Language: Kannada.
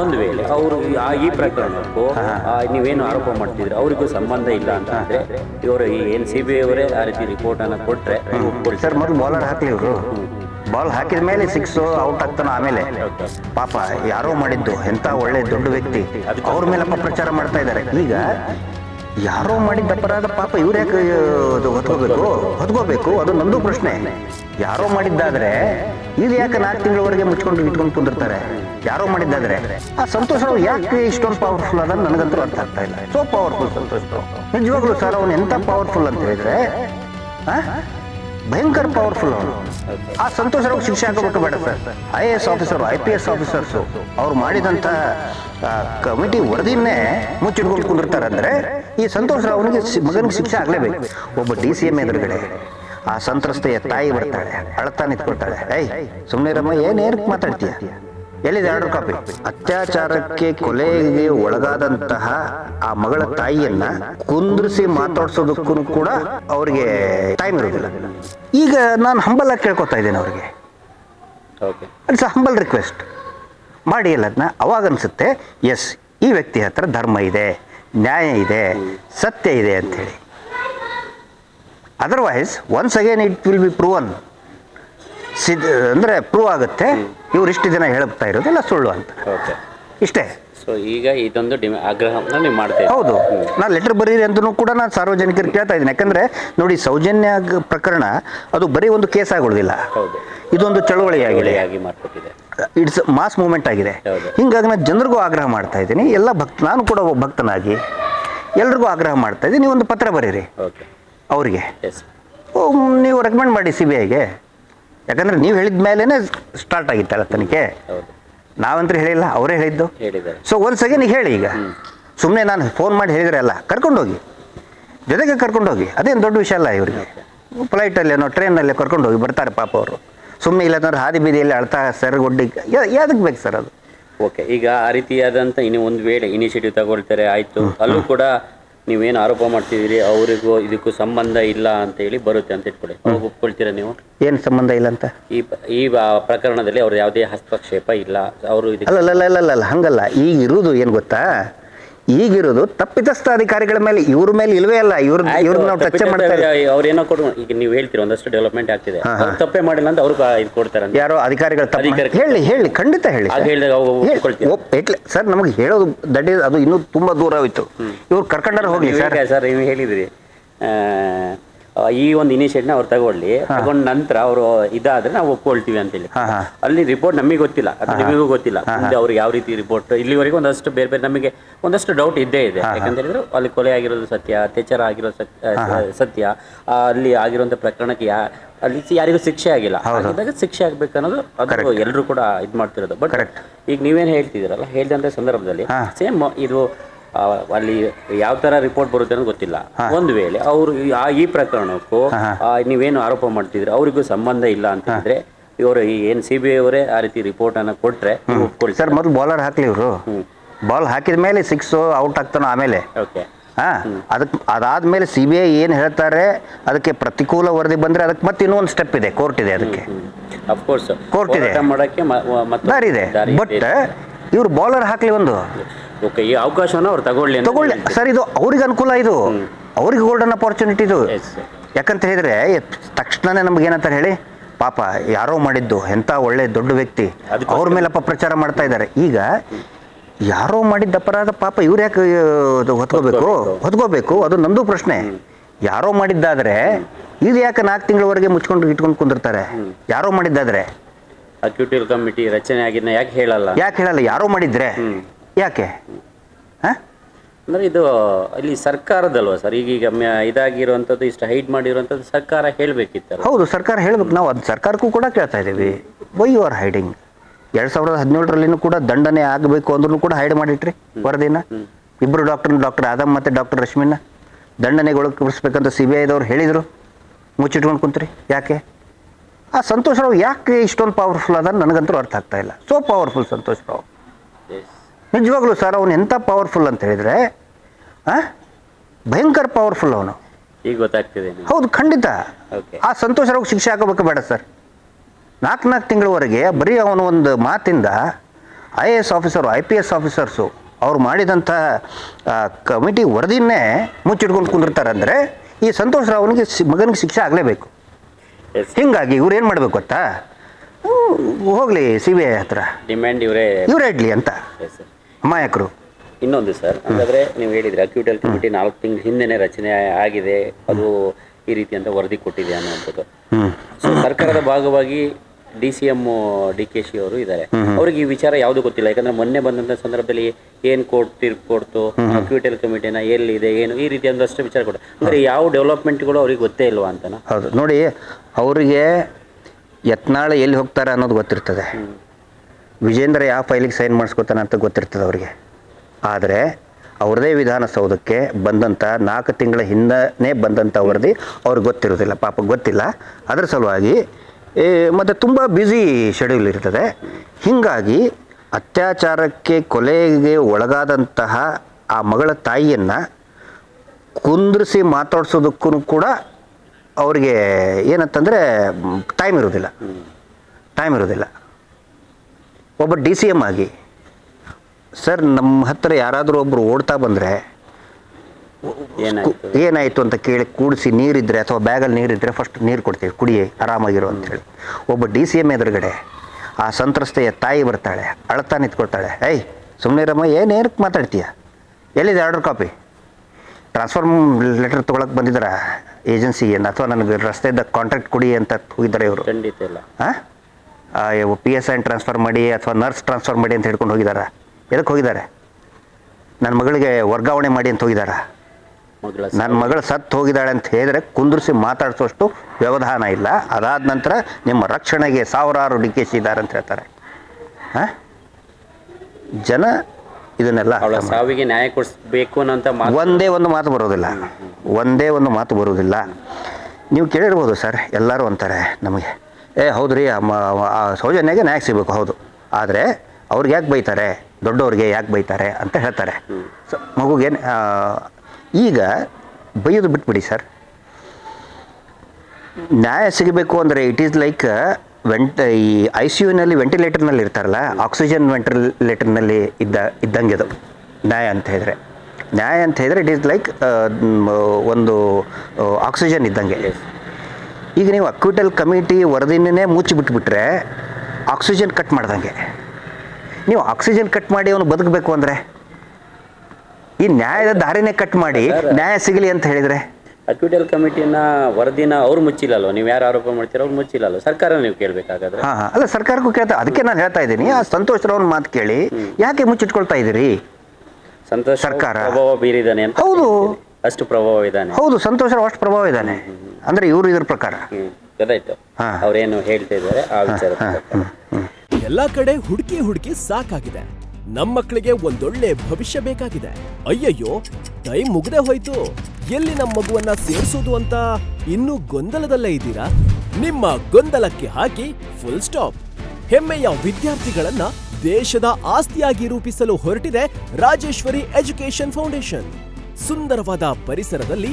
ಒಂದು ವೇಳೆ ಅವರು ಆ ಈ ಪ್ರಕರಣಕ್ಕೂ ನೀವೇನು ಆರೋಪ ಮಾಡ್ತಿದ್ರೆ ಅವರಿಗೂ ಸಂಬಂಧ ಇಲ್ಲ ಅಂತ ಅಂದ್ರೆ ಇವರು ಈ ಎನ್ ಸಿ ಬಿ ಅವರೇ ಆ ರೀತಿ ರಿಪೋರ್ಟ್ ಅನ್ನ ಕೊಟ್ರೆ? ಸರ್ ಮೊದಲು ಬೌಲರ್ ಹಾಕ್ಲಿ ಇವರು. ಬಾಲ್ ಹಾಕಿದ ಮೇಲೆ ಸಿಕ್ಸ್ ಔಟ್ ಆಗ್ತಾನ ಆಮೇಲೆ. ಪಾಪ ಯಾರೋ ಮಾಡಿದ್ದು ಎಂತ ಒಳ್ಳೆ ದೊಡ್ಡ ವ್ಯಕ್ತಿ. ಅವ್ರ ಮೇಲೆ ಪ್ರಚಾರ ಮಾಡ್ತಾ ಇದ್ದಾರೆ ಈಗ ಯಾರೋ ಮಾಡಿದ್ದ ಅಪರಾಧ ಪಾಪ ಇವ್ರು ಯಾಕೆ ಅದು ಹೊತ್ಕೋಬೇಕು? ಹೊತ್ಕೋಬೇಕು ಅದು ನಂದು ಪ್ರಶ್ನೆ. ಯಾರೋ ಮಾಡಿದ್ದಾದ್ರೆ ಇದು ಯಾಕೆ ನಾಲ್ಕು ತಿಂಗಳವರೆಗೆ ಮುಚ್ಕೊಂಡು ಇಟ್ಕೊಂಡು ಕುಂದಿರ್ತಾರೆ? ಯಾರೋ ಮಾಡಿದ್ದಾದ್ರೆ ಆ ಸಂತೋಷ್ ಯಾಕೆ ಇಷ್ಟೊಂದು ಪವರ್ಫುಲ್ ಅದ ನನಗಂತೂ ಅರ್ಥ ಆಗ್ತಾ ಇಲ್ಲ. ಸೊ ಪವರ್ಫುಲ್ ಸಂತೋಷ್ ನಿಜವಾಗ್ಲೂ ಸರ್ ಅವನು ಎಂತ ಪವರ್ಫುಲ್ ಅಂತ ಹೇಳಿದ್ರೆ? ಭಯಂಕರ ಪವರ್ಫುಲ್ ಅವನು. ಆ ಸಂತೋಷ್ ರಾವ್ ಶಿಕ್ಷೆ ಹಾಕಬೇಕು ಬೇಡ sir. I A S officer I P S officers ಅವ್ರು ಮಾಡಿದಂಥ ಕಮಿಟಿ ವರದಿನೇ ಮುಚ್ಚಿಡ್ಕೊಂಡು ಕುಂದಿರ್ತಾರೆ ಅಂದ್ರೆ ಈ ಸಂತೋಷ್ ರಾವ್ನಿಗೆ ಮಗನಿಗೆ ಶಿಕ್ಷೆ ಆಗಲೇಬೇಕು. ಒಬ್ಬ ಡಿ ಸಿ ಎಂ ಎದುರುಗಡೆ ಆ ಸಂತ್ರಸ್ತೆಯ ತಾಯಿ ಬರ್ತಾಳೆ, ಅಳ್ತಾ ನಿಂತ್ಕೊಳ್ತಾಳೆ. ಏಯ್ ಸುಮ್ಮನೆ ರಮ್ಮ ಏನ್ ಏನಕ್ಕೆ ಮಾತಾಡ್ತೀಯ? ಎಲ್ಲಿದೆ ಆರ್ಡರ್ ಕಾಪಿ? ಅತ್ಯಾಚಾರಕ್ಕೆ ಕೊಲೆಗೆ ಒಳಗಾದಂತಹ ಆ ಮಗಳ ತಾಯಿಯನ್ನ ಕುಂದ್ರಿಸಿ ಮಾತಾಡ್ಸೋದಕ್ಕೂ ಕೂಡ ಅವ್ರಿಗೆ ಟೈಮ್ ಇರೋದಿಲ್ಲ ಈಗ ನಾನು ಹಂಬಲ್ ಆಗಿ ಕೇಳ್ಕೊತಾ ಇದ್ದೇನೆ ಅವ್ರಿಗೆ. ಇಟ್ಸ್ ಹಂಬಲ್ ರಿಕ್ವೆಸ್ಟ್ ಮಾಡಿ ಅಲ್ಲದನ್ನ ಅವಾಗ ಅನ್ಸುತ್ತೆ ಎಸ್ ಈ ವ್ಯಕ್ತಿ ಹತ್ರ ಧರ್ಮ ಇದೆ ನ್ಯಾಯ ಇದೆ ಸತ್ಯ ಇದೆ ಅಂಥೇಳಿ. Otherwise once again it will be proven ಸಿದ್ ಅಂದರೆ ಪ್ರೂವ್ ಆಗುತ್ತೆ. ಇವ್ರು ಇಷ್ಟು ದಿನ ಹೇಳ್ತಾ ಇರೋದಿಲ್ಲ ಸುಳ್ಳು ಅಂತ. ಓಕೆ. ಇಷ್ಟೇ. ಸೊ ಈಗ ಇದೊಂದು ಡಿಮಾ ಆಗ್ರಹವನ್ನು ನೀವು ಹೌದು. ನಾನು ಲೆಟರ್ ಬರೀರಿ ಅಂತಲೂ ಕೂಡ ನಾನು ಸಾರ್ವಜನಿಕರಿಗೆ ಕೇಳ್ತಾ ಇದ್ದೀನಿ. ಯಾಕಂದ್ರೆ ನೋಡಿ ಸೌಜನ್ಯ ಗ- ಪ್ರಕರಣ ಅದು ಬರೀ ಒಂದು ಕೇಸ್ ಆಗೋದಿಲ್ಲ. ಹೌದು. ಇದೊಂದು ಚಳವಳಿಯಾಗಿದೆ ಒಳ್ಳೆಯಾಗಿ ಮಾಡ್ಕೊಟ್ಟಿದೆ. ಇಟ್ಸ್ ಮಾಸ್ ಮೂಮೆಂಟ್ ಆಗಿದೆ. ಹೌದು. ಹಿಂಗಾಗಿ ನಾನು ಜನರಿಗೂ ಆಗ್ರಹ ಮಾಡ್ತಾ ಇದ್ದೀನಿ. ಎಲ್ಲ ಭಕ್ತ ನಾನು ಕೂಡ ಒಬ್ಬ ಭಕ್ತನಾಗಿ ಎಲ್ರಿಗೂ ಆಗ್ರಹ ಮಾಡ್ತಾ ಇದ್ದೀನಿ. ನೀವು ಒಂದು ಪತ್ರ ಬರೀರಿ. ಓಕೆ. ಅವರಿಗೆ. ಎಸ್ ನೀವು ರೆಕಮೆಂಡ್ ಮಾಡಿ ಸಿ ಬಿ ಐಗೆ ಯಾಕಂದ್ರೆ ನೀವು ಹೇಳಿದ ಮೇಲೇ ಸ್ಟಾರ್ಟ್ ಆಗಿತ್ತಲ್ಲ ತನಿಖೆ. ನಾವಂತೂ ಹೇಳಿಲ್ಲ ಅವರೇ ಹೇಳಿದ್ದು. ಸೊ ಒಂದು ನೀವು ಹೇಳಿ ಈಗ. ಸುಮ್ಮನೆ ನಾನು ಫೋನ್ ಮಾಡಿ ಹೇಳಿದ್ರೆ ಅಲ್ಲ ಕರ್ಕೊಂಡೋಗಿ. ಜೊತೆಗೆ ಕರ್ಕೊಂಡೋಗಿ. ಅದೇನು ದೊಡ್ಡ ವಿಷಯ ಅಲ್ಲ ಇವರಿಗೆ. ಫ್ಲೈಟಲ್ಲೇನೋ ಟ್ರೈನಲ್ಲೇ ಕರ್ಕೊಂಡೋಗಿ ಬರ್ತಾರೆ ಪಾಪ ಅವರು. ಸುಮ್ಮನೆ ಇಲ್ಲಂದ್ರೆ ಹಾದಿ ಬೀದಿಯಲ್ಲಿ ಅಳ್ತಾ ಸರ್ ಒಡ್ಡಿ ಯಾವ್ದಕ್ಕೆ ಬೇಕು ಸರ್ ಅದು? ಓಕೆ ಈಗ ಆ ರೀತಿಯಾದಂಥ ಇನ್ನು ಒಂದು ವೇಳೆ ಇನಿಷಿಯೇಟಿವ್ ತಗೊಳ್ತಾರೆ ಆಯಿತು. ಅಲ್ಲೂ ಕೂಡ ನೀವೇನು ಆರೋಪ ಮಾಡ್ತಿದ್ದೀರಿ? ಅವರಿಗೂ ಇದಕ್ಕೂ ಸಂಬಂಧ ಇಲ್ಲ ಅಂತ ಹೇಳಿ ಬರುತ್ತೆ ಅಂತ ಇಟ್ಕೊಳ್ಳಿ. ಅವಾಗ ಒಪ್ಕೊಳ್ತೀರಾ ನೀವು? ಏನು ಸಂಬಂಧ ಇಲ್ಲ ಅಂತ? ಈ ಪ- ಈ ಬ- ಪ್ರಕರಣದಲ್ಲಿ ಅವ್ರ ಯಾವುದೇ ಹಸ್ತಕ್ಷೇಪ ಇಲ್ಲ. ಅವರು ಇದಕ್ಕೆ ಅಲ್ಲ ಅಲ್ಲ ಅಲ್ಲ ಅಲ್ಲ ಅಲ್ಲ ಹಂಗಲ್ಲ. ಈಗ ಇರುವುದು ಏನು ಗೊತ್ತಾ? ಈಗಿರೋದು ತಪ್ಪಿತಸ್ಥ ಅಧಿಕಾರಿಗಳ ಮೇಲೆ ಇವ್ರ ಮೇಲೆ ಇಲ್ವೇ ಅಲ್ಲ ಇವ್ರ ಇವ್ರನ್ನ ನಾವು ಟಚ್ ಮಾಡ್ತಾರೆ. ಅವ್ರೇನೋ ಕೊಡು ಈಗ ನೀವು ಹೇಳ್ತೀರಿ ಒಂದಷ್ಟು ಡೆವಲಪ್ಮೆಂಟ್ ಆಗ್ತಿದೆ. ಅವ್ರು ತಪ್ಪೇ ಮಾಡಿಲ್ಲ ಅಂತ ಅವ್ರು ಇದು ಕೊಡ್ತಾರೆ ಯಾರೋ ಅಧಿಕಾರಿಗಳ ತಪ್ಪು ಹೇಳಿ ಹೇಳಿ ಖಂಡಿತ ಹೇಳಿ ಸರ್. ನಮಗೆ ಹೇಳೋದು ದಡ್ಡಿ ಅದು ಇನ್ನೂ ತುಂಬಾ ದೂರ ಹೋಯ್ತು. ಇವ್ರು ಕರ್ಕೊಂಡಾರ ಹೋಗ್ಲಿ ಸರ್ ನೀವು ಹೇಳಿದ್ರಿ. ಆ, ಈ ಒಂದು ಇನಿಷಿಯೇಟ್ನ ಅವ್ರು ತಗೊಳ್ಳಿ. ತಗೊಂಡ ನಂತರ ಅವರು ಇದಾದ್ರೆ ನಾವು ಒಪ್ಕೊಳ್ತೀವಿ ಅಂತ ಹೇಳಿ ಹಾ ಹಾ. ಅಲ್ಲಿ ರಿಪೋರ್ಟ್ ನಮಗೆ ಗೊತ್ತಿಲ್ಲ. ಅದು ನಿಮಗೂ ಗೊತ್ತಿಲ್ಲ. ಮುಂದೆ ಅವ್ರಿಗೆ ಯಾವ ರೀತಿ ರಿಪೋರ್ಟ್ ಇಲ್ಲಿವರೆಗೂ ಒಂದಷ್ಟು ಬೇರೆ ಬೇರೆ ನಮಗೆ ಒಂದಷ್ಟು ಡೌಟ್ ಇದ್ದೇ ಇದೆ. ಯಾಕಂತ ಹೇಳಿದ್ರು ಅಲ್ಲಿ ಕೊಲೆ ಆಗಿರೋದು ಸತ್ಯ ಅತ್ಯಾಚಾರ ಆಗಿರೋ ಸತ್ಯ ಅಲ್ಲಿ ಆಗಿರುವಂತ ಪ್ರಕರಣಕ್ಕೆ ಯಾ ಅಲ್ಲಿ ಯಾರಿಗೂ ಶಿಕ್ಷೆ ಆಗಿಲ್ಲ. ಹಾಗಿದ್ದಾಗ ಶಿಕ್ಷೆ ಆಗ್ಬೇಕನ್ನೋದು ಅದು ಎಲ್ಲರೂ ಕೂಡ ಇದು ಮಾಡ್ತಿರೋದು. ಬಟ್ ಈಗ ನೀವೇನು ಹೇಳ್ತಿದ್ದೀರಲ್ಲ ಹೇಳಿದಂಥ ಸಂದರ್ಭದಲ್ಲಿ ಸೇಮ್ ಇದು ಅಲ್ಲಿ ಯಾವ ತರ ರಿಪೋರ್ಟ್ ಬರುತ್ತೆ ಅನ್ನೋದು ಗೊತ್ತಿಲ್ಲ. ಒಂದು ವೇಳೆ ಅವರು ಆ ಈ ಪ್ರಕರಣಕ್ಕೂ ಆ, ನೀವೇನು ಆರೋಪ ಮಾಡ್ತಿದ್ರೆ ಅವರಿಗೂ ಸಂಬಂಧ ಇಲ್ಲ ಅಂತ ಹೇಳಿದ್ರೆ ಇವರು ಈ ಏನ್ ಸಿ ಬಿ ಐ ಅವರೇ ಆ ರೀತಿ ರಿಪೋರ್ಟ್ ಅನ್ನ ಕೊಟ್ರೆ ಒಪ್ಕೊಳ್ತೀರಾ? ಸರ್ ಮೊದಲು ಬಾಲರ್ ಹಾಕ್ಲಿ ಇವರು. ಬಾಲ್ ಹಾಕಿದ ಮೇಲೆ ಸಿಕ್ಸ್ ಔಟ್ ಆಗ್ತಾನೋ ಆಮೇಲೆ. ಓಕೆ. ಹಾ ಅದಕ್ಕೆ ಅದಾದ್ಮೇಲೆ ಸಿ ಬಿ ಐ ಏನು ಹೇಳ್ತಾರೆ ಅದಕ್ಕೆ ಪ್ರತಿಕೂಲ ವರದಿ ಬಂದ್ರೆ ಅದಕ್ಕೆ ಮತ್ತೆ ಇನ್ನೂ ಒಂದು ಸ್ಟೆಪ್ ಇದೆ ಕೋರ್ಟ್ ಇದೆ ಅದಕ್ಕೆ. ಅಫ್ಕೋರ್ಸ್ Court ಇದೆ. ಮಾಡಕ್ಕೆ ಮ- ವ- ಮತ್ತೊಂದು ದಾರಿ ಇದೆ. ದಾರಿ ಬಟ್. ಇವ್ರು ಬೌಲರ್ ಹಾಕ್ಲಿ ಒಂದು. ಓಕೆ ಈ ಅವಕಾಶವನ್ನ ಅವ್ರು ತಗೊಳ್ಳಿ ಅಂತ ತಗೊಳ್ಳಿ. ಸರ್ ಇದು ಅವ್ರಿಗೆ ಅನುಕೂಲ ಇದು. ಅವ್ರಿಗೆ ಗೋಲ್ಡನ್ ಅಪಾರ್ಚುನಿಟಿ ಇದು. Yes. ಯಾಕಂತ ಹೇಳಿದ್ರೆ ತಕ್ಷಣನೇ ನಮ್ಗೆ ಏನಂತಾರೆ ಹೇಳಿ ಪಾಪ ಯಾರೋ ಮಾಡಿದ್ದು ಎಂಥ ಒಳ್ಳೆ ದೊಡ್ಡ ವ್ಯಕ್ತಿ ಅದಕ್ಕೋಸ್ಕರ- ಅವ್ರ ಮೇಲೆ ಅಪಪ್ರಚಾರ ಮಾಡ್ತಾ ಇದ್ದಾರೆ. ಈಗ ಯಾರೋ ಮಾಡಿದ್ದ ಅಪರಾಧ ಪಾಪ ಇವ್ರು ಯಾಕೆ ಹೊತ್ಕೋಬೇಕು? ಹೊತ್ಕೋಬೇಕು. ಅದು ನಂದು ಪ್ರಶ್ನೆ. ಯಾರೋ ಮಾಡಿದ್ದಾದ್ರೆ ಇದು ಯಾಕೆ ನಾಲ್ಕು ತಿಂಗಳವರೆಗೆ ಮುಚ್ಕೊಂಡು ಇಟ್ಕೊಂಡು ಕುಂದಿರ್ತಾರೆ? ಯಾರೋ ಮಾಡಿದ್ದಾದ್ರೆ. ಅಕ್ಯೂಟಿವ್ ಕಮಿಟಿ ರಚನೆ ಆಗಿದ್ನ ಯಾಕೆ ಹೇಳಲ್ಲ? ಯಾಕೆ ಹೇಳಲ್ಲ? ಯಾರೋ ಮಾಡಿದ್ರೆ. ಯಾಕೆ? ಹಾಂ? ಅಂದ್ರೆ ಇದು ಇಲ್ಲಿ ಸರ್ಕಾರದಲ್ವಾ ಸರ್? ಈಗೀಗ ಮ್ಯಾ- ಇದಾಗಿರುವಂಥದ್ದು ಇಷ್ಟು ಹೈಡ್ ಮಾಡಿರುವಂಥದ್ದು ಸರ್ಕಾರ ಹೇಳಬೇಕಿತ್ತು ಹೌದು ಸರ್ಕಾರ ಹೇಳ್ಬೇಕು. ನಾವು ಅದು ಸರ್ಕಾರಕ್ಕೂ ಕೂಡ ಕೇಳ್ತಾ ಇದ್ದೀವಿ. ವೈ ಯು ಆರ್ ಹೈಡಿಂಗ್ ಎರಡು ಸಾವಿರದ ಹದಿನೇಳರಲ್ಲಿನೂ ಕೂಡ ದಂಡನೆ ಆಗಬೇಕು ಅಂದ್ರೂ ಕೂಡ ಹೈಡ್ ಮಾಡಿಟ್ರಿ ವರದಿನ. ಇಬ್ಬರು ಡಾಕ್ಟರ್ ಡಾಕ್ಟರ್ ಆದಮ್ ಮತ್ತು ಡಾಕ್ಟರ್ ರಶ್ಮಿನ ದಂಡನೆಗೊಳಪಡಿಸ್ಬೇಕಂತ ಸಿ ಬಿ ಐದವ್ರು ಹೇಳಿದರು. ಮುಚ್ಚಿಟ್ಕೊಂಡು ಕುಂತ್ರಿ. ಯಾಕೆ? ಆ ಸಂತೋಷ್ ರಾವ್ ಯಾಕೆ ಇಷ್ಟೊಂದು ಪವರ್ಫುಲ್ ಅದ ನನಗಂತೂ ಅರ್ಥ ಆಗ್ತಾ ಇಲ್ಲ. So powerful Santosh Rao. Yes ನಿಜವಾಗ್ಲೂ ಸರ್ ಅವನು ಎಂಥ ಪವರ್ಫುಲ್ ಅಂತ ಹೇಳಿದ್ರೆ ಭಯಂಕರ ಪವರ್ಫುಲ್ ಅವನು. ಈಗ ಗೊತ್ತಾಗ್ತಿದೆ ಹೌದು ಖಂಡಿತ. ಆ ಸಂತೋಷ ರಾವ್ ಶಿಕ್ಷೆ ಹಾಕೋಬೇಕು ಬೇಡ ಸರ್ ನಾಲ್ಕು ನಾಲ್ಕು ತಿಂಗಳವರೆಗೆ ಬರೀ ಅವನ ಒಂದು ಮಾತಿಂದ I A S officer I P S officers ಅವ್ರು ಮಾಡಿದಂಥ ಕಮಿಟಿ ವರದಿನೇ ಮುಚ್ಚಿಟ್ಕೊಂಡು ಕುಂದಿರ್ತಾರೆ ಅಂದರೆ ಈ ಸಂತೋಷ ರಾವ್ನಿಗೆ ಮಗನಿಗೆ ಶಿಕ್ಷೆ ಆಗಲೇಬೇಕು. ಹೀಗಾಗಿ ಇವ್ರು ಏನು ಮಾಡ್ಬೇಕು ಗೊತ್ತಾ? ಹೋಗಲಿ ಸಿ ಬಿ ಐ ಹತ್ರ. ಡಿಮ್ಯಾಂಡ್ ಇವರೇ ಇವರೇ ಇಡ್ಲಿ ಅಂತ. ಅಮಾಯಕರು ಇನ್ನೊಂದು ಸರ್ ಹಾಗಾದ್ರೆ ನೀವು ಹೇಳಿದ್ರೆ ಅಕ್ಯೂಟಲ್ ಕಮಿಟಿ ನಾಲ್ಕು ತಿಂಗಳ ಹಿಂದೆನೆ ರಚನೆ ಆಗಿದೆ ಅದು ಈ ರೀತಿ ಅಂತ ವರದಿ ಕೊಟ್ಟಿದೆ ಅನ್ನುವಂಥದ್ದು. ಸೊ ಸರ್ಕಾರದ ಭಾಗವಾಗಿ D C M D K she ಅವರು ಇದ್ದಾರೆ. ಅವ್ರಿಗೆ ಈ ವಿಚಾರ ಯಾವುದು ಗೊತ್ತಿಲ್ಲ ಯಾಕಂದ್ರೆ ಮೊನ್ನೆ ಬಂದಂತ ಸಂದರ್ಭದಲ್ಲಿ ಏನ್ ಕೋರ್ಟ್ ತೀರ್ಪು ಕೊಡ್ತು ಅಕ್ಯೂಟಲ್ ಕಮಿಟಿನ ಎಲ್ಲಿದೆ ಏನು ಈ ರೀತಿ ಒಂದಷ್ಟು ವಿಚಾರ ಕೊಟ್ಟು. ಅಂದ್ರೆ ಯಾವ ಡೆವಲಪ್ಮೆಂಟ್ಗಳು ಅವ್ರಿಗೆ ಗೊತ್ತೇ ಇಲ್ವಾ ಅಂತನ? ಹೌದು. ನೋಡಿ ಅವರಿಗೆ ಯತ್ನಾಳ ಎಲ್ಲಿ ಹೋಗ್ತಾರೆ ಅನ್ನೋದು ಗೊತ್ತಿರ್ತದೆ. ವಿಜೇಂದ್ರ ಯಾವ ಫೈಲಿಗೆ ಸೈನ್ ಮಾಡಿಸ್ಕೊತಾನೆ ಅಂತ ಗೊತ್ತಿರ್ತದೆ ಅವರಿಗೆ. ಆದರೆ ಅವ್ರದೇ ವಿಧಾನಸೌಧಕ್ಕೆ ಬಂದಂಥ ನಾಲ್ಕು ತಿಂಗಳ ಹಿಂದನೇ ಬಂದಂಥ ವರದಿ ಅವ್ರಿಗೆ ಗೊತ್ತಿರೋದಿಲ್ಲ ಪಾಪ ಗೊತ್ತಿಲ್ಲ. ಅದರ ಸಲುವಾಗಿ ಮತ್ತು ತುಂಬ ಬ್ಯುಸಿ ಶೆಡ್ಯೂಲ್ ಇರ್ತದೆ. ಹೀಗಾಗಿ ಅತ್ಯಾಚಾರಕ್ಕೆ ಕೊಲೆಗೆ ಒಳಗಾದಂತಹ ಆ ಮಗಳ ತಾಯಿಯನ್ನು ಕುಂದ್ರಿಸಿ ಮಾತಾಡ್ಸೋದಕ್ಕೂ ಕೂಡ ಅವರಿಗೆ ಏನಂತಂದರೆ ಟೈಮ್ ಇರೋದಿಲ್ಲ ಟೈಮ್ ಇರೋದಿಲ್ಲ ಒಬ್ಬ ಡಿ ಸಿ ಎಂ ಆಗಿ. ಸರ್ ನಮ್ಮ ಹತ್ತಿರ ಯಾರಾದರೂ ಒಬ್ಬರು ಓಡ್ತಾ ಬಂದರೆ ಏನಾಯ್ತು? ಏನಾಯಿತು ಅಂತ ಕೇಳಿ ಕೂಡಿಸಿ ನೀರಿದ್ದರೆ ಅಥವಾ ಬ್ಯಾಗಲ್ಲಿ ನೀರಿದ್ದರೆ ಫಸ್ಟ್ ನೀರು ಕೊಡ್ತೀವಿ ಕುಡಿಯಿ ಆರಾಮಾಗಿರು ಅಂತೇಳಿ ಒಬ್ಬ ಡಿ ಸಿ ಎಂ ಎದುರುಗಡೆ ಆ ಸಂತ್ರಸ್ತೆಯ ತಾಯಿ ಬರ್ತಾಳೆ ಅಳ್ತಾ ನಿಂತ್ಕೊಳ್ತಾಳೆ. ಏಯ್ ಸುಮ್ಮನೆ ರಮ್ಮ ಏನೇನಕ್ಕೆ ಮಾತಾಡ್ತೀಯ? ಎಲ್ಲಿದೆ ಆರ್ಡರ್ ಕಾಪಿ? ಟ್ರಾನ್ಸ್ಫರ್ ಲೆಟರ್ ತೊಗೊಳಕ್ಕೆ ಬಂದಿದ್ದಾರ ಏಜೆನ್ಸಿಗೆ ಅಥವಾ ನನಗೆ ರಸ್ತೆಯಿಂದ ಕಾಂಟ್ರಾಕ್ಟ್ ಕೊಡಿ ಅಂತ ಹೋಗಿದ್ದಾರೆ ಇವರು. ಖಂಡಿತ ಇಲ್ಲ. ಹಾಂ ಪಿ ಎಸ್ ಐನ್ ಟ್ರಾನ್ಸ್ಫರ್ ಮಾಡಿ ಅಥವಾ ನರ್ಸ್ ಟ್ರಾನ್ಸ್ಫರ್ ಮಾಡಿ ಅಂತ ಹೇಳ್ಕೊಂಡು ಹೋಗಿದ್ದಾರೆ ಎದಕ್ಕೆ ಹೋಗಿದ್ದಾರೆ ನನ್ನ ಮಗಳಿಗೆ ವರ್ಗಾವಣೆ ಮಾಡಿ ಅಂತ ಹೋಗಿದ್ದಾರೆ ನನ್ನ ಮಗಳು ಸತ್ತು ಹೋಗಿದ್ದಾಳೆ ಅಂತ ಹೇಳಿದ್ರೆ ಕುಂದ್ರಿಸಿ ಮಾತಾಡಿಸೋಷ್ಟು ವ್ಯವಧಾನ ಇಲ್ಲ. ಅದಾದ ನಂತರ ನಿಮ್ಮ ರಕ್ಷಣೆಗೆ ಸಾವಿರಾರು ಡಿ ಕೆ ಸಿ ಇದ್ದಾರೆ ಅಂತ ಹೇಳ್ತಾರೆ. ಹಾಂ? ಜನ ಇದನ್ನೆಲ್ಲ ಸಾವಿಗೆ ನ್ಯಾಯ ಕೊಡಿಸ್ಬೇಕು ಅನ್ನೋಂಥ ಒಂದೇ ಒಂದು ಮಾತು ಬರೋದಿಲ್ಲ. ಒಂದೇ ಒಂದು ಮಾತು ಬರೋದಿಲ್ಲ. ನೀವು ಕೇಳಿರ್ಬೋದು ಸರ್ ಎಲ್ಲರೂ ಅಂತಾರೆ ನಮಗೆ. ಏ ಹೌದು ರೀ ಸೌಜನ್ಯಗೆ ನ್ಯಾಯ ಸಿಗಬೇಕು ಹೌದು. ಆದರೆ ಅವ್ರಿಗೆ ಯಾಕೆ ಬೈತಾರೆ? ದೊಡ್ಡವ್ರಿಗೆ ಯಾಕೆ ಬೈತಾರೆ ಅಂತ ಹೇಳ್ತಾರೆ. ಸೊ ಮಗುಗೆ ಈಗ ಬೈಯೋದು ಬಿಟ್ಬಿಡಿ ಸರ್. ನ್ಯಾಯ ಸಿಗಬೇಕು ಅಂದರೆ ಇಟ್ ಈಸ್ ಲೈಕ್ ವೆಂಟ್ ಈ ಐ ಸಿ ಯುನಲ್ಲಿ ವೆಂಟಿಲೇಟರ್ನಲ್ಲಿ ಇರ್ತಾರಲ್ಲ ಆಕ್ಸಿಜನ್ ವೆಂಟಿಲೇಟರ್ನಲ್ಲಿ ಇದ್ದ ಇದ್ದಂಗೆ ಅದು ನ್ಯಾಯ ಅಂತ ಹೇಳಿದ್ರೆ. ನ್ಯಾಯ ಅಂತ ಹೇಳಿದ್ರೆ ಇಟ್ ಈಸ್ ಲೈಕ್ ಒಂದು ಆಕ್ಸಿಜನ್ ಇದ್ದಂಗೆ. ಈಗ ನೀವು ಅಕ್ವಿಟಲ್ ಕಮಿಟಿ ವರದಿನೇ ಮುಚ್ಚಿಬಿಟ್ಬಿಟ್ರೆ ಆಕ್ಸಿಜನ್ ಕಟ್ ಮಾಡ್ದಂಗೆ. ನೀವು ಆಕ್ಸಿಜನ್ ಕಟ್ ಮಾಡಿ ಅವನು ಬದುಕಬೇಕು ಅಂದರೆ? ಈ ನ್ಯಾಯದ ದಾರಿನೇ ಕಟ್ ಮಾಡಿ ನ್ಯಾಯ ಸಿಗಲಿ ಅಂತ ಹೇಳಿದರೆ? ಅಕ್ವಿಟಲ್ ಕಮಿಟಿನ ವರದಿನ ಅವ್ರು ಮುಚ್ಚಿಲ್ಲಲ್ವ? ನೀವು ಯಾರು ಆರೋಪ ಮಾಡ್ತೀರ ಅವ್ರು ಮುಚ್ಚಿಲ್ಲಲ್ವ? ಸರ್ಕಾರ ನೀವು ಕೇಳಬೇಕಾಗಾದ್ರೆ? ಹಾಂ ಹಾಂ. ಅಲ್ಲ ಸರ್ಕಾರಕ್ಕೂ ಕೇಳ್ತಾ ಅದಕ್ಕೆ ನಾನು ಹೇಳ್ತಾ ಇದ್ದೀನಿ. ಆ ಸಂತೋಷ್ ರಾವ್ನ ಮಾತು ಕೇಳಿ ಯಾಕೆ ಮುಚ್ಚಿಟ್ಕೊಳ್ತಾ ಇದ್ದೀರಿ? ಸಂತೋಷ ಸರ್ಕಾರ. ಪ್ರಭಾವ ಬೀರಿದ್ದಾನೆ ಅಂತ ಹೌದು. ಅಷ್ಟು ಪ್ರಭಾವ ಇದ್ದಾನೆ. ಹೌದು ಸಂತೋಷ ಅಷ್ಟು ಪ್ರಭಾವ ಇದ್ದಾನೆ. ಅಂದರೆ ಇವರು ಇದ್ರ ಪ್ರಕಾರ. ಗೊತ್ತಾಯ್ತು. ಅವ್ರೇನು ಹೇಳ್ತಾ ಇದ್ದಾರೆ ಆ ವಿಚಾರ ಎಲ್ಲಾ ಕಡೆ ಹುಡುಕಿ ಹುಡುಕಿ ಸಾಕಾಗಿದೆ. ನಮ್ ಮಕ್ಕಳಿಗೆ ಒಂದೊಳ್ಳೆ ಭವಿಷ್ಯ ಬೇಕಾಗಿದೆ. ಅಯ್ಯಯ್ಯೋ ಟೈಮ್ ಮುಗ್ದೇ ಹೋಯ್ತು. ಎಲ್ಲಿ ನಮ್ಮ ಮಗುವನ್ನ ಸೇರಿಸೋದು ಅಂತ ಇನ್ನೂ ಗೊಂದಲದಲ್ಲೇ ಇದ್ದೀರಾ? ನಿಮ್ಮ ಗೊಂದಲಕ್ಕೆ ಹಾಕಿ ಫುಲ್ ಸ್ಟಾಪ್ ಹೆಮ್ಮೆಯ ವಿದ್ಯಾರ್ಥಿಗಳನ್ನ ದೇಶದ ಆಸ್ತಿಯಾಗಿ ರೂಪಿಸಲು ಹೊರಟಿದೆ ರಾಜೇಶ್ವರಿ ಎಜುಕೇಶನ್ ಫೌಂಡೇಶನ್. ಸುಂದರವಾದ ಪರಿಸರದಲ್ಲಿ